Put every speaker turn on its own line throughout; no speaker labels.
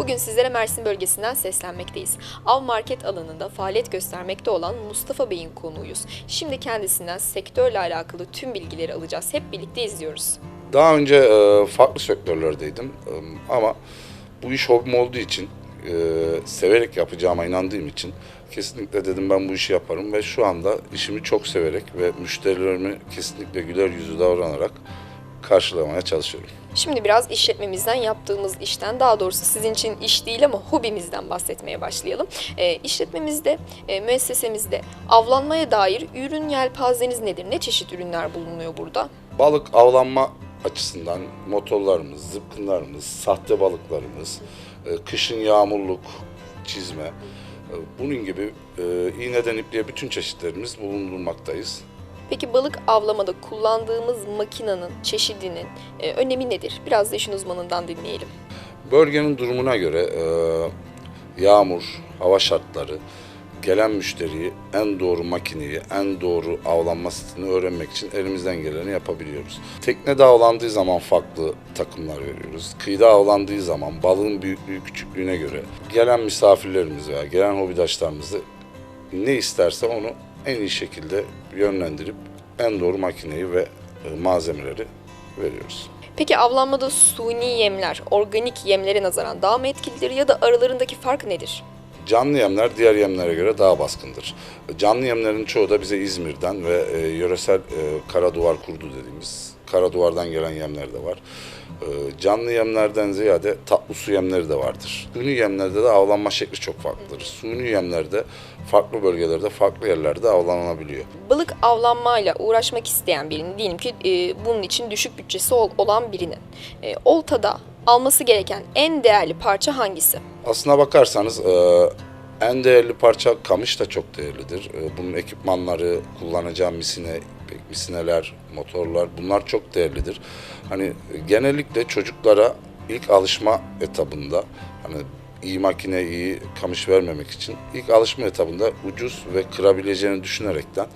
Bugün sizlere Mersin bölgesinden seslenmekteyiz. Av market alanında faaliyet göstermekte olan Mustafa Bey'in konuğuyuz. Şimdi kendisinden sektörle alakalı tüm bilgileri alacağız. Hep birlikte izliyoruz.
Daha önce e, farklı sektörlerdeydim E, ama bu iş hobim olduğu için, e, severek yapacağıma inandığım için kesinlikle dedim ben bu işi yaparım ve şu anda işimi çok severek ve müşterilerimi kesinlikle güler yüzü davranarak karşılamaya çalışıyorum.
Şimdi biraz işletmemizden yaptığımız işten daha doğrusu sizin için iş değil ama hobimizden bahsetmeye başlayalım. E, işletmemizde, e, müessesemizde avlanmaya dair ürün yelpazeniz nedir? Ne çeşit ürünler bulunuyor burada?
Balık avlanma açısından motorlarımız, zıpkınlarımız, sahte balıklarımız, e, kışın yağmurluk, çizme, e, bunun gibi e, iğneden ipliğe bütün çeşitlerimiz bulundurmaktayız.
Peki balık avlamada kullandığımız makinenin çeşidinin e, önemi nedir? Biraz da işin uzmanından dinleyelim.
Bölgenin durumuna göre e, yağmur, hava şartları, gelen müşteriyi en doğru makineyi, en doğru avlanma stilini öğrenmek için elimizden geleni yapabiliyoruz. Teknede avlandığı zaman farklı takımlar veriyoruz. Kıyıda avlandığı zaman balığın büyüklüğü küçüklüğüne göre gelen misafirlerimiz veya gelen hobidaşlarımız da ne isterse onu en iyi şekilde yönlendirip en doğru makineyi ve e, malzemeleri veriyoruz.
Peki avlanmada suni yemler, organik yemlere nazaran daha mı etkilidir ya da aralarındaki fark nedir?
Canlı yemler diğer yemlere göre daha baskındır. Canlı yemlerin çoğu da bize İzmir'den ve e, yöresel e, kara duvar kurdu dediğimiz kara duvardan gelen yemler de var. E, canlı yemlerden ziyade tatlı su yemleri de vardır. Suni yemlerde de avlanma şekli çok farklıdır. Suni yemlerde farklı bölgelerde, farklı yerlerde avlanabiliyor.
Balık avlanmayla uğraşmak isteyen birinin, diyelim ki e, bunun için düşük bütçesi ol- olan birinin, e, oltada alması gereken en değerli parça hangisi?
Aslına bakarsanız e, en değerli parça kamış da çok değerlidir. E, bunun ekipmanları, kullanacağı misine, misineler, motorlar bunlar çok değerlidir. Hani genellikle çocuklara ilk alışma etabında hani iyi makine, iyi kamış vermemek için ilk alışma etabında ucuz ve kırabileceğini düşünerekten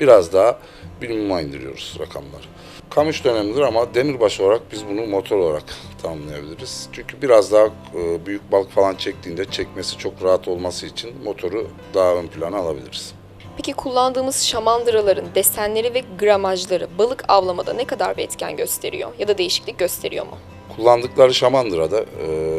biraz daha minimuma indiriyoruz rakamları. Kamış da önemlidir ama demirbaş olarak biz bunu motor olarak tanımlayabiliriz. Çünkü biraz daha e, büyük balık falan çektiğinde çekmesi çok rahat olması için motoru daha ön plana alabiliriz.
Peki kullandığımız şamandıraların desenleri ve gramajları balık avlamada ne kadar bir etken gösteriyor ya da değişiklik gösteriyor mu?
Kullandıkları şamandırada e,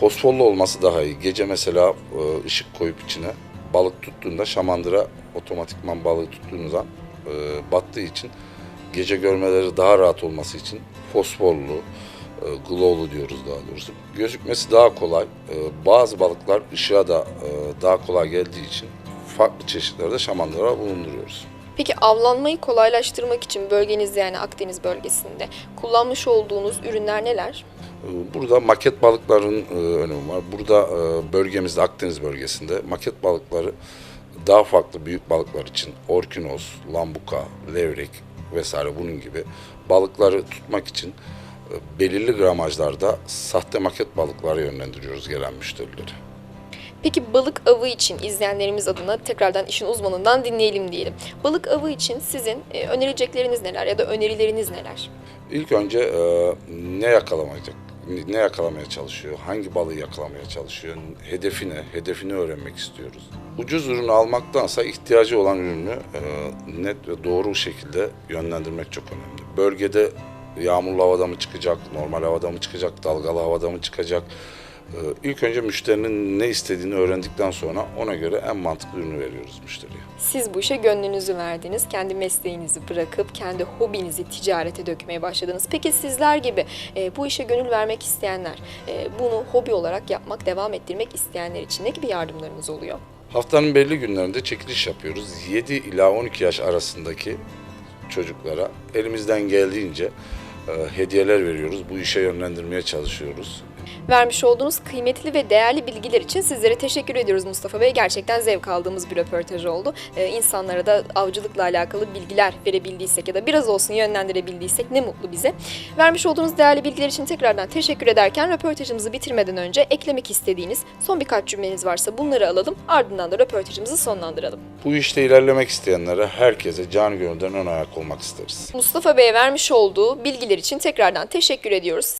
fosforlu olması daha iyi. Gece mesela e, ışık koyup içine balık tuttuğunda şamandıra otomatikman balığı tuttuğunuz an e, battığı için gece görmeleri daha rahat olması için fosforlu, e, glowlu diyoruz daha doğrusu. Gözükmesi daha kolay. E, bazı balıklar ışığa da e, daha kolay geldiği için farklı çeşitlerde şamandıra bulunduruyoruz.
Peki avlanmayı kolaylaştırmak için bölgenizde yani Akdeniz bölgesinde kullanmış olduğunuz ürünler neler?
Burada maket balıkların e, önemi var. Burada e, bölgemizde Akdeniz bölgesinde maket balıkları daha farklı büyük balıklar için orkinos, lambuka, levrek vesaire bunun gibi balıkları tutmak için e, belirli gramajlarda sahte maket balıkları yönlendiriyoruz gelen müşterileri.
Peki balık avı için izleyenlerimiz adına tekrardan işin uzmanından dinleyelim diyelim. Balık avı için sizin e, önerecekleriniz neler ya da önerileriniz neler?
İlk önce e, ne yakalamayacak, ne yakalamaya çalışıyor, hangi balığı yakalamaya çalışıyor, hedefi ne, hedefini öğrenmek istiyoruz. Ucuz ürünü almaktansa ihtiyacı olan ürünü e, net ve doğru şekilde yönlendirmek çok önemli. Bölgede yağmurlu havada mı çıkacak, normal havada mı çıkacak, dalgalı havada mı çıkacak? E, ilk önce müşterinin ne istediğini öğrendikten sonra ona göre en mantıklı ürünü veriyoruz müşteriye.
Siz bu işe gönlünüzü verdiniz, kendi mesleğinizi bırakıp kendi hobinizi ticarete dökmeye başladınız. Peki sizler gibi e, bu işe gönül vermek isteyenler, e, bunu hobi olarak yapmak, devam ettirmek isteyenler için ne gibi yardımlarınız oluyor?
Haftanın belli günlerinde çekiliş yapıyoruz. 7 ila 12 yaş arasındaki çocuklara elimizden geldiğince e, hediyeler veriyoruz. Bu işe yönlendirmeye çalışıyoruz.
Vermiş olduğunuz kıymetli ve değerli bilgiler için sizlere teşekkür ediyoruz Mustafa Bey. Gerçekten zevk aldığımız bir röportaj oldu. Ee, insanlara da avcılıkla alakalı bilgiler verebildiysek ya da biraz olsun yönlendirebildiysek ne mutlu bize. Vermiş olduğunuz değerli bilgiler için tekrardan teşekkür ederken röportajımızı bitirmeden önce eklemek istediğiniz son birkaç cümleniz varsa bunları alalım. Ardından da röportajımızı sonlandıralım.
Bu işte ilerlemek isteyenlere herkese can gönülden ön ayak olmak isteriz.
Mustafa Bey'e vermiş olduğu bilgiler için tekrardan teşekkür ediyoruz.